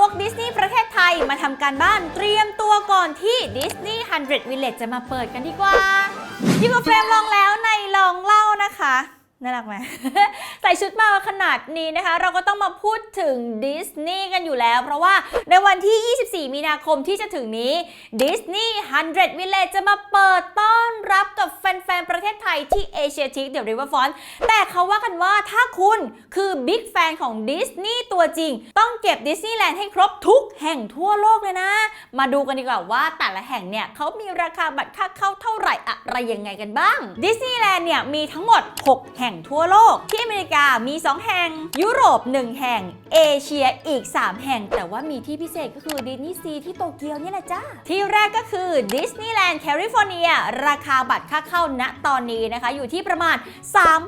วกดิสนีย์ประเทศไทยมาทำการบ้านเตรียมตัวก่อนที่ดิสนีย์100 Village จะมาเปิดกันดีกว่าอยู่กับเฟรมลองแล้วในลองเล่านะคะ น่ารักไหมใส่ชุดมาขนาดนี้นะคะ เราก็ต้องมาพูดถึงดิสนีย์กันอยู่แล้ว เพราะว่าในวันที่ 24 มีนาคมที่จะถึงนี้ดิสนีย์100 Village จะมาเปิดต้อนรับกับแฟนๆ ประเทศไทยที่เอเชียทิกเดอะริเวอร์ฟอนแต่เขาว่ากันว่าถ้าคุณคือบิ๊กแฟนของดิสนีย์ตัวจริง ต้องเก็บดิสนีย์แลนด์ให้ครบทุกแห่งทั่วโลกเลยนะ มาดูกันดีกว่าว่าแต่ละแห่งเนี่ยเขามีราคาบัตรค่าเข้าเท่าไหร่อะไรยังไงกันบ้างดิสนีย์แลนด์เนี่ยมีทั้งหมด 6 แห่งทั่วโลก ที่อเมริกามี 2 แห่ง ยุโรป 1 แห่ง เอเชียอีก 3 แห่ง แต่ว่ามีที่พิเศษก็คือดิสนีย์ซีที่โตเกียวนี่แหละจ้า ที่แรกก็คือดิสนีย์แลนด์แคลิฟอร์เนียราคาบัตรค่าเข้าณตอนนี้นะคะ อยู่ที่ประมาณ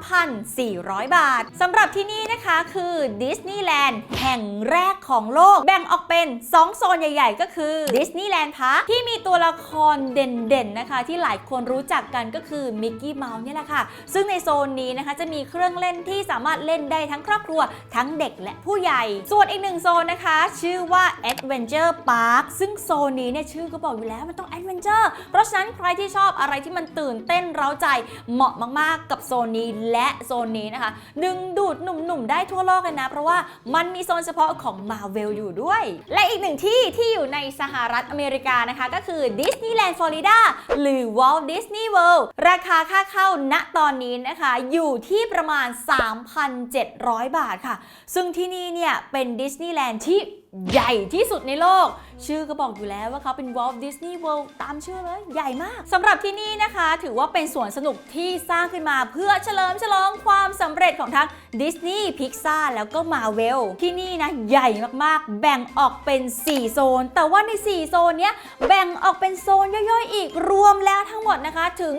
3,400 บาทสำหรับที่นี่นะคะคือดิสนีย์แลนด์แห่งแรกของโลก แบ่งออกเป็น 2 โซนใหญ่ ๆ ก็คือดิสนีย์แลนด์พาร์คที่มีตัวละครเด่นๆนะคะ ที่หลายคนรู้จักกันก็คือมิกกี้เมาส์เนี่ยแหละค่ะ ซึ่งในโซนนี้นะคะจะมีเครื่องเล่นที่สามารถเล่นได้ทั้งครอบครัวทั้งเด็กและผู้ใหญ่ส่วนอีกหนึ่งโซนนะคะ ชื่อว่า Adventure Park ซึ่งโซนนี้เนี่ยชื่อก็บอกอยู่แล้วมันต้อง Adventure เพราะฉะนั้นใครที่ชอบอะไรที่มันตื่นเต้นเร้าใจเหมาะมากๆ กับโซนนี้และโซนนี้นะคะ ดึงดูดหนุ่มๆ ได้ทั่วโลกเลยนะ เพราะว่ามันมีโซนเฉพาะของ Marvel อยู่ด้วย และอีกหนึ่งที่ที่อยู่ในสหรัฐอเมริกานะคะ ก็คือ Disneyland Florida หรือ Walt Disney World ราคาค่าเข้าณตอนนี้นะคะ อยู่ที่ประมาณ 3,700 บาทค่ะ ซึ่งที่นี่เนี่ยเป็นดิสนีย์แลนด์ที่ ใหญ่ที่สุดในโลก ชื่อก็บอกอยู่แล้วว่าเขาเป็น Walt Disney World ตามชื่อเลย ใหญ่มากสำหรับที่นี่นะคะ ถือว่าเป็นสวนสนุกที่สร้างขึ้นมาเพื่อเฉลิมฉลองความสำเร็จของทั้ง Disney Pixar แล้วก็ Marvel ที่นี่นะ ใหญ่มากๆ แบ่งออกเป็น 4 โซน แต่ว่าใน 4 โซนเนี้ยแบ่งออกเป็นโซนย่อยๆ อีกรวมแล้วทั้งหมดนะคะถึง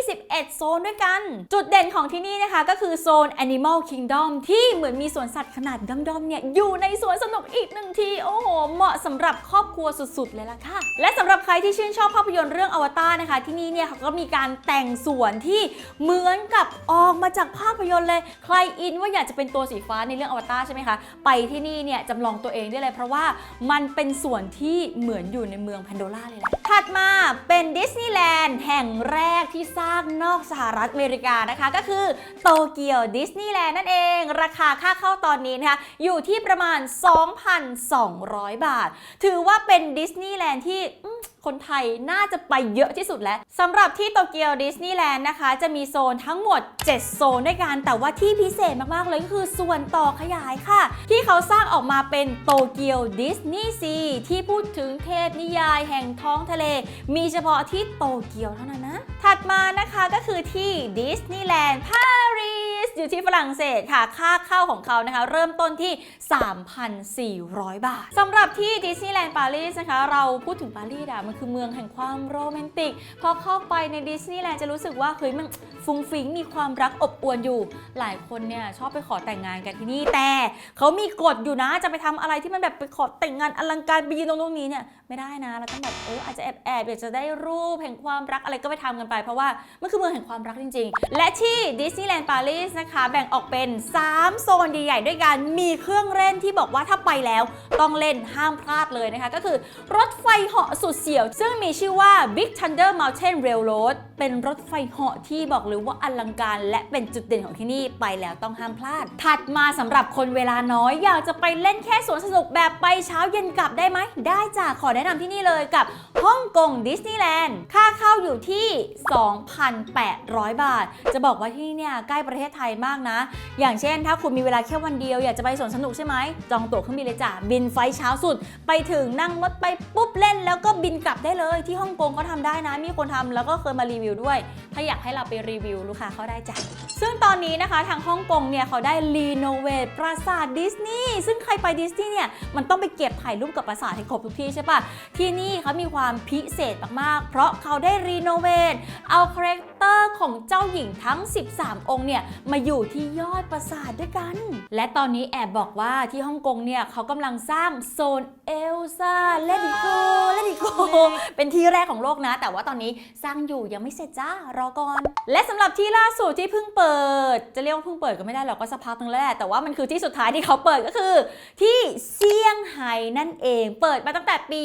21 โซนด้วยกัน จุดเด่นของที่นี่นะคะก็คือโซน Animal Kingdom ที่เหมือนมีสวนสัตว์ขนาดด้อมๆเนี่ยอยู่ในสวนสนุกอีกหนึ่งทีโอ้โห เหมาะสำหรับครอบครัวสุดๆ เลยล่ะค่ะ และสำหรับใครที่ชื่นชอบภาพยนตร์เรื่องอวตารนะคะ ที่นี่เนี่ยเขาก็มีการแต่งสวนที่เหมือนกับออกมาจากภาพยนตร์เลย ใครอินว่าอยากจะเป็นตัวสีฟ้าในเรื่องอวตารใช่ไหมคะ ไปที่นี่เนี่ยจำลองตัวเองได้เลย เพราะว่ามันเป็นสวนที่เหมือนอยู่ในเมืองแพนโดล่าเลยแหละถัดมาเป็นดิสนีย์แลนด์แห่งแรกที่สร้างนอกสหรัฐอเมริกานะคะ ก็คือโตเกียวดิสนีย์แลนด์นั่นเอง ราคาค่าเข้าตอนนี้นะคะอยู่ที่ประมาณ2,200 บาท ถือว่าเป็นดิสนีย์แลนด์ที่คนไทยน่าจะไปเยอะที่สุดแล้วสำหรับที่โตเกียวดิสนีย์แลนด์นะคะ จะมีโซนทั้งหมด 7 โซนด้วยกัน แต่ว่าที่พิเศษมากๆเลยก็คือส่วนต่อขยายค่ะ ที่เขาสร้างออกมาเป็นโตเกียวดิสนีย์ซีที่พูดถึงเทพนิยายแห่งท้องทะเล มีเฉพาะที่โตเกียวเท่านั้นนะ ถัดมานะคะก็คือที่ดิสนีย์แลนด์ปารีส อยู่ที่ฝรั่งเศสค่ะ ค่าเข้าของเขานะคะ เริ่มต้นที่ 3,400 บาทสำหรับที่ดิสนีย์แลนด์ปารีสนะคะ เราพูดถึงปารีสอะมันคือเมืองแห่งความโรแมนติก พอเข้าไปในดิสนีย์แลนด์จะรู้สึกว่าเฮ้ยมัน ฟุ้งฟิ้งมีความรักอบอวลอยู่ หลายคนเนี่ยชอบไปขอแต่งงานกันที่นี่แต่เขามีกฎอยู่นะจะไปทำอะไรที่มันแบบไปขอแต่งงานอลังการไปยืนตรงตรงนี้เนี่ยไม่ได้นะเราต้องแบบเอออาจจะแอบแอบๆอยากจะได้รูปแห่งความรักอะไรก็ไปทำกันไปเพราะว่ามันคือเมืองแห่งความรักจริง ๆ และที่ดิสนีย์แลนด์ปารีสนะคะ แบ่งออกเป็น 3 โซนใหญ่ๆด้วยกันมีเครื่องเล่นที่บอกว่าถ้าไปแล้วต้องเล่นห้ามพลาดเลยนะคะ ก็คือรถไฟเหาะสุดเสียว ซึ่งมีชื่อว่า Big Thunder Mountain Railroad เป็นรถไฟเหาะที่บอกเลยว่าอลังการและเป็นจุดเด่นของที่นี่ไปแล้วต้องห้ามพลาด ถัดมาสำหรับคนเวลาน้อยอยากจะไปเล่นแค่สวนสนุกแบบไปเช้าเย็นกลับได้ไหม ได้จ้ะขอแนะนำที่นี่เลยกับฮ่องกงดิสนีย์แลนด์ค่าเข้าอยู่ที่ 2,800 บาท จะบอกว่าที่นี่เนี่ยใกล้ประเทศไทยมากนะ อย่างเช่น ถ้าคุณมีเวลาแค่วันเดียวอยากจะไปสวนสนุกใช่ไหมจองตั๋วเครื่องบินเลยจ้ะบินไฟล์เช้าสุด ไปถึงนั่งรถไปปุ๊บเล่น แล้วก็บินกลับได้เลยที่ฮ่องกงก็ทำได้นะ มีคนทำแล้วก็เคยมารีวิวด้วย ถ้าอยากให้เราไปรีวิวลูกค้าเขาได้จ้ะซึ่งตอนนี้นะคะทางฮ่องกงเนี่ยเขาได้รีโนเวทปราสาทดิสนีย์ซึ่งใครไปดิสนีย์เนี่ยมันต้องไปเก็บถ่ายรูปกับปราสาทให้ครบทุกที่ใช่ปะที่นี่เขามีความพิเศษมากๆเพราะเขาได้รีโนเวทเอาคาแรค ตเตอร์ของเจ้าหญิงทั้ง 13 องค์เนี่ยมาอยู่ที่ยอดปราสาทด้วยกัน และตอนนี้แอบบอกว่าที่ฮ่องกงเนี่ยเขากำลังสร้างโซนเอลซ่าเลดิโกเลดิโกเป็นที่แรกของโลกนะ แต่ว่าตอนนี้สร้างอยู่ยังไม่เสร็จจ้ารอก่อน และสำหรับที่ล่าสุดที่เพิ่งเปิด จะเรียกว่าเพิ่งเปิดก็ไม่ได้หรอกก็สักพักนึงแล้วแหละแต่ว่ามันคือที่สุดท้ายที่เขาเปิดก็คือ ที่เซี่ยงไฮ้นั่นเอง เปิดมาตั้งแต่ปี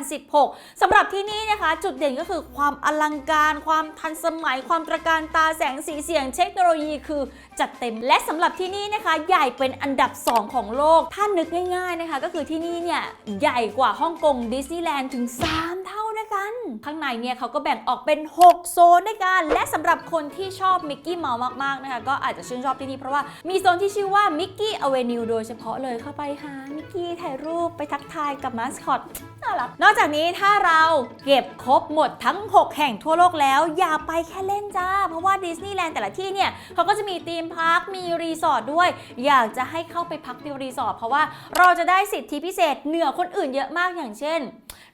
2016สำหรับที่นี่นะคะ จุดเด่นก็คือความอลังการความทันสมัยความตระการตาแสงสีเสียงเทคโนโลยีคือจัดเต็มและสำหรับที่นี่นะคะ ใหญ่เป็นอันดับ 2 ของโลก ถ้านึกง่ายๆนะคะ ก็คือที่นี่เนี่ยใหญ่กว่าฮ่องกงดิสนีย์แลนด์ถึง 3 เท่า กัน ข้างในเนี่ยเขาก็แบ่งออกเป็น 6 โซนด้วยกัน และสำหรับคนที่ชอบมิกกี้เมาส์มากๆนะคะก็อาจจะชื่นชอบที่นี่เพราะว่ามีโซนที่ชื่อว่ามิกกี้อเวนิวโดยเฉพาะเลยเข้าไปหามิกกี้ถ่ายรูปไปทักทายกับมาสคอตน่ารักนอกจากนี้ถ้าเราเก็บครบหมดทั้ง 6 แห่งทั่วโลกแล้ว อย่าไปแค่เล่นจ้า เพราะว่าดิสนีย์แลนด์แต่ละที่เนี่ยเขาก็จะมีธีมพาร์คมีรีสอร์ทด้วย อยากจะให้เข้าไปพักในรีสอร์ทเพราะว่าเราจะได้สิทธิพิเศษเหนือคนอื่นเยอะมากอย่างเช่น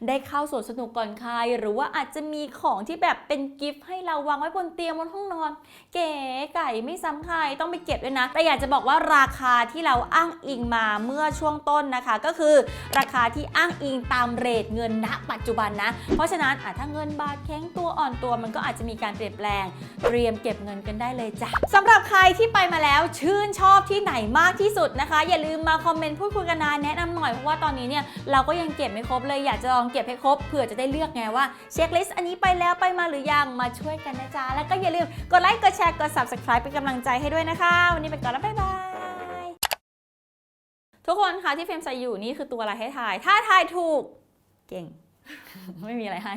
ได้เข้าสวนสนุกก่อนใคร หรือว่าอาจจะมีของที่แบบเป็นกิฟต์ให้เราวางไว้บนเตียงบนห้องนอน เก๋ไก่ไม่ซ้ำใครต้องไปเก็บด้วยนะ แต่อยากจะบอกว่าราคาที่เราอ้างอิงมาเมื่อช่วงต้นนะคะ ก็คือราคาที่อ้างอิงตามเรทเงินณปัจจุบันนะ เพราะฉะนั้นอะถ้าเงินบาทแข็งตัวอ่อนตัวมันก็อาจจะมีการเปลี่ยนแปลง เตรียมเก็บเงินกันได้เลยจ้ะสำหรับใครที่ไปมาแล้วชื่นชอบที่ไหนมากที่สุดนะคะ อย่าลืมมาคอมเมนต์พูดคุยกันนะแนะนำหน่อยเพราะว่าตอนนี้เนี่ยเราก็ยังเก็บไม่ครบเลยอยากจะลองเก็บให้ครบเผื่อจะได้เลือกไงว่าเช็คลิสต์อันนี้ไปแล้วไปมาหรือยังมาช่วยกันนะจ๊ะ แล้วก็อย่าลืมกดไลค์กดแชร์กด subscribe เป็นกำลังใจให้ด้วยนะคะ วันนี้ไปก่อนแล้วบ๊ายบายทุกคนคะที่เฟรมใส่อยู่นี่คือตัวอะไรให้ทาย ถ้าทายถูก เก่ง ไม่มีอะไรให้